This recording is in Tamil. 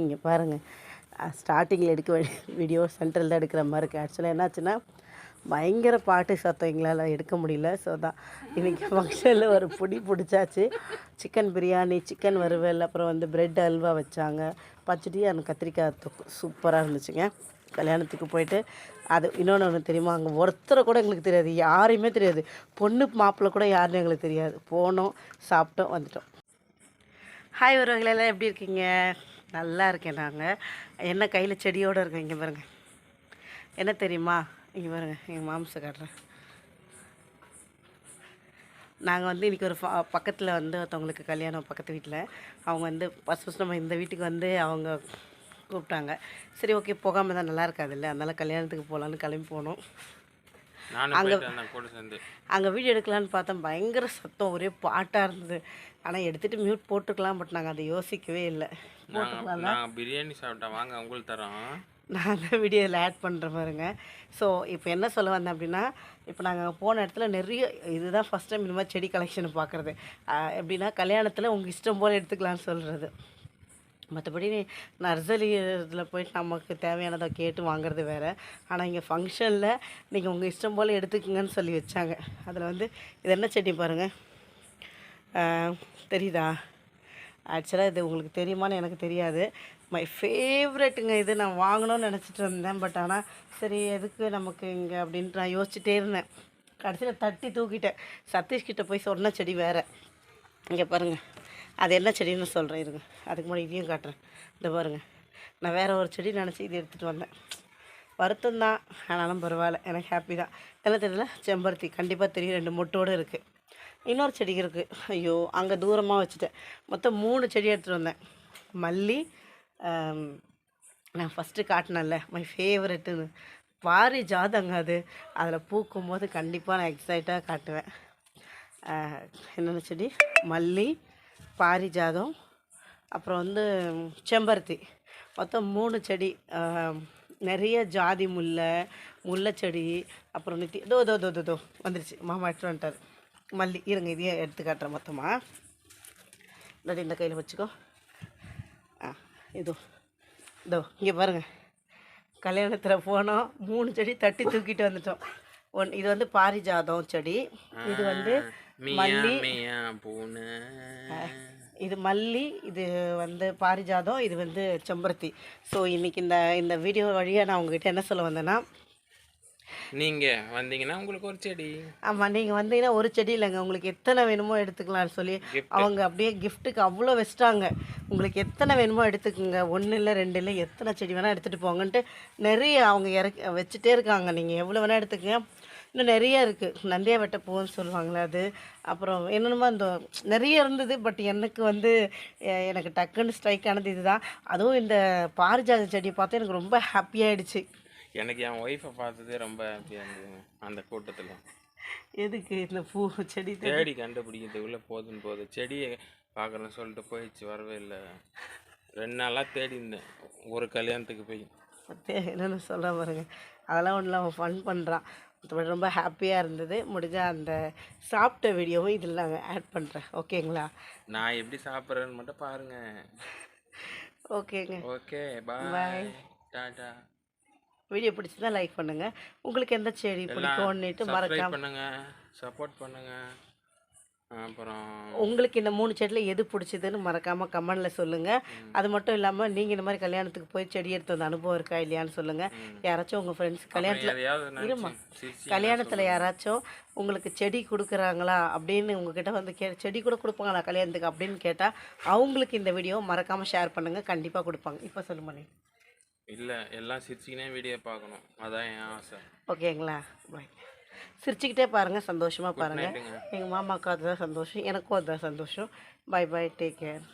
இங்கே பாருங்கள் ஸ்டார்டிங்கில் எடுக்க வேண்டிய வீடியோ சென்ட்ரல் தான் எடுக்கிற மாதிரி இருக்குது ஆக்சுவலாக என்னாச்சுன்னா பயங்கர பாட்டு சத்தம் எங்களால் எடுக்க முடியல. ஸோ தான் இன்றைக்கி ஃபங்க்ஷனில் ஒரு பொடி பிடிச்சாச்சு. சிக்கன் பிரியாணி சிக்கன் வறுவல் அப்புறம் வந்து பிரெட் அல்வா வச்சாங்க. பச்சடி அந்த கத்திரிக்காய் தொக்கு சூப்பராக இருந்துச்சுங்க. கல்யாணத்துக்கு போயிட்டு அது இன்னொன்று ஒன்று தெரியுமா? அங்கே ஒருத்தரை கூட எங்களுக்கு தெரியாது. யாரையுமே தெரியாது. பொண்ணு மாப்பிள்ளை கூட யாருன்னு எங்களுக்கு தெரியாது. போனோம் சாப்பிட்டோம் வந்துட்டோம். ஹாய் உறவுகளெல்லாம் எப்படி இருக்கீங்க? நல்லா இருக்கேன் நாங்கள் என்ன கையில் செடியோடு இருக்கேன் இங்கே பாருங்க. என்ன தெரியுமா? இங்கே பாருங்க எங்கள் மாம்சை காட்டுறேன். நாங்கள் வந்து இன்றைக்கி ஒரு பக்கத்தில் வந்து ஒருத்தவங்களுக்கு கல்யாணம் பக்கத்து வீட்டில் அவங்க வந்து ஃபஸ்ட் ஃபஸ்ட் நம்ம இந்த வீட்டுக்கு வந்து அவங்க கூப்பிட்டாங்க. சரி ஓகே போகாமல் தான் நல்லா இருக்காதுல்ல. அதனால் கல்யாணத்துக்கு போகலான்னு கிளம்பி போனோம். அங்கே வீடியோ எடுக்கலான்னு பார்த்தா பயங்கர சத்தம் ஒரே பாட்டாக இருந்தது. ஆனால் எடுத்துகிட்டு மியூட் போட்டுக்கலாம் பட் நாங்கள் அதை யோசிக்கவே இல்லை. நாங்கள் பிரியாணி சாப்பிட்டோம் வாங்க உங்களுக்கு தரோம். நான் தான் வீடியோவில் ஆட் பண்ணுற பாருங்க. ஸோ இப்போ என்ன சொல்ல வந்தேன் அப்படின்னா இப்போ நாங்கள் போன இடத்துல நிறைய இதுதான் ஃபஸ்ட் டைம் இந்த மாதிரி செடி கலெக்ஷன் பார்க்குறது. எப்படின்னா கல்யாணத்தில் உங்கள் இஷ்டம் போல் எடுத்துக்கலாம்னு சொல்கிறது மற்றபடி நர்சரி இதில் போயிட்டு நமக்கு தேவையானதை கேட்டு வாங்குறது வேறு. ஆனால் இங்கே ஃபங்க்ஷனில் நீங்கள் உங்கள் இஷ்டம் போல் எடுத்துக்கங்கன்னு சொல்லி வச்சாங்க. அதில் வந்து இது என்ன செடி பாருங்கள் தெரியுதா? ஆக்சுவலாக இது உங்களுக்கு தெரியுமான்னு எனக்கு தெரியாது. மை ஃபேவரெட்டுங்க இது. நான் வாங்கணும்னு நினச்சிட்டு இருந்தேன். பட் ஆனால் சரி எதுக்கு நமக்கு இங்கே அப்படின்ட்டு நான் யோசிச்சுட்டே இருந்தேன். கடைசியில் தட்டி தூக்கிட்டேன். சதீஷ்கிட்ட போய் சொன்ன செடி வேறு. இங்கே பாருங்கள் அது என்ன செடின்னு சொல்கிறேன் இருங்க. அதுக்கு முன்னாடி இதையும் காட்டுறேன். இந்த பாருங்கள் நான் வேறு ஒரு செடி நினச்சி இது எடுத்துகிட்டு வந்தேன். வருத்தம் தான் ஆனாலும் பரவாயில்ல. எனக்கு ஹாப்பி தான். என்ன தெரியல? செம்பருத்தி. கண்டிப்பாக தெரியும். ரெண்டு மொட்டோடு இருக்குது இன்னொரு செடி இருக்குது ஐயோ அங்கே தூரமாக வச்சுட்டேன். மொத்தம் மூணு செடி எடுத்துகிட்டு வந்தேன். மல்லி நான் ஃபஸ்ட்டு காட்டினேன்ல. மை ஃபேவரெட்டுன்னு பாரி ஜாதங்க அது. அதில் பூக்கும் போது கண்டிப்பாக நான் எக்ஸைட்டாக காட்டுவேன். என்னென்ன செடி? மல்லி பாரிஜாதம் அப்புறம் வந்து செம்பருத்தி. மொத்தம் மூணு செடி நிறைய ஜாதி முல்லை முல்லை செடி அப்புறம் நித்தி. தோ தோ தோ தோ வந்துருச்சு. மாமா எடுத்து வந்துட்டார். மல்லி இருங்க இதையே எடுத்து காட்டுறேன் மொத்தமாக இல்லாட்டி இந்த கையில் வச்சுக்கோ. ஆ இதோ இதோ இங்கே பாருங்கள் கல்யாணத்தில் போனோம். மூணு செடி தட்டி தூக்கிட்டு வந்துட்டோம். ஒன் இது வந்து பாரிஜாதம் செடி. இது வந்து மல்லி. இது மல்லி இது வந்து பாரிஜாதம் இது வந்து செம்பருத்தி. ஸோ இன்னைக்கு இந்த இந்த வீடியோ வழியாக நான் உங்ககிட்ட என்ன சொல்ல வந்தேன்னா நீங்க வந்தீங்கன்னா உங்களுக்கு ஒரு செடி. ஆமாம் நீங்கள் வந்தீங்கன்னா ஒரு செடி இல்லைங்க. உங்களுக்கு எத்தனை வேணுமோ எடுத்துக்கலாம்னு சொல்லி. அவங்க அப்படியே கிஃப்ட்டுக்கு அவ்வளோ வச்சிட்டாங்க. உங்களுக்கு எத்தனை வேணுமோ எடுத்துக்கோங்க. ஒன்று இல்லை ரெண்டு இல்லை எத்தனை செடி வேணால் எடுத்துகிட்டு போங்கன்ட்டு நிறைய அவங்க இறக்கி வச்சுட்டே இருக்காங்க. நீங்கள் எவ்வளோ வேணால் எடுத்துக்கங்க. இன்னும் நிறைய இருக்குது நந்தியா வெட்ட பூன்னு சொல்லுவாங்களே அது. அப்புறம் என்னென்னமோ அந்த நிறைய இருந்தது. பட் எனக்கு வந்து எனக்கு டக்குன்னு ஸ்ட்ரைக் ஆனது இதுதான். அதுவும் இந்த பாரிஜாத செடியை பார்த்து எனக்கு ரொம்ப ஹாப்பியாகிடுச்சு எனக்கு என் ஒய்ஃபை பார்த்ததே ரொம்ப ஹாப்பியாக இருந்ததுங்க அந்த கூட்டத்தில். எதுக்கு இந்த பூ செடி தேடி கண்டுபிடிக்கிறதுக்குள்ளே போதும் போகுது செடியை பார்க்குறேன்னு சொல்லிட்டு போயிடுச்சு. வரவே இல்லை. ரெண்டு நாளாக தேடி இருந்தேன். ஒரு கல்யாணத்துக்கு போய். என்னென்னு சொல்ல பாருங்க. அதெல்லாம் ஒன்றும் அவன் ஃபன் பண்ணுறான் மற்றபடி ரொம்ப ஹாப்பியாக இருந்தது. முடிஞ்சால் அந்த சாப்பிட்ட வீடியோவும் இதில் நாங்கள் ஆட் பண்ணுறேன் ஓகேங்களா நான் எப்படி சாப்பிட்றேன்னு மட்டும் பாருங்க. ஓகேங்க ஓகே பாய் டாடா வீடியோ பிடிச்சிருந்தா லைக் பண்ணுங்கள் உங்களுக்கு எந்த செடி பிடிக்கும்னுட்டு மறக்காம பண்ணுங்க. சப்போர்ட் பண்ணுங்க. அப்புறம் உங்களுக்கு இந்த மூணு செடியில் எது பிடிச்சதுன்னு மறக்காமல் கமெண்டில் சொல்லுங்கள் அது மட்டும் இல்லாமல் நீங்கள் இந்த மாதிரி கல்யாணத்துக்கு போய் செடி எடுத்து வந்த அனுபவம் இருக்கா இல்லையான்னு சொல்லுங்கள் யாராச்சும் உங்கள் ஃப்ரெண்ட்ஸ் கல்யாணத்தில் இருமா கல்யாணத்தில் யாராச்சும் உங்களுக்கு செடி கொடுக்குறாங்களா அப்படின்னு உங்ககிட்ட வந்து கே செடி கூட கொடுப்பாங்களா கல்யாணத்துக்கு அப்படின்னு கேட்டால் அவங்களுக்கு இந்த வீடியோ மறக்காமல் ஷேர் பண்ணுங்கள் கண்டிப்பாக கொடுப்பாங்க. இப்போ சொல்லுமா நீ இல்லை எல்லாம் சிரிச்சுக்கினே வீடியோ பார்க்கணும். அதான் என் ஆசை. ஓகேங்களா? பாய் சிரிச்சுக்கிட்டே பாருங்கள் சந்தோஷமாக பாருங்கள் எங்கள் மாமாவுக்கு அதுதான் சந்தோஷம் எனக்கும் அதுதான் சந்தோஷம். By bye take care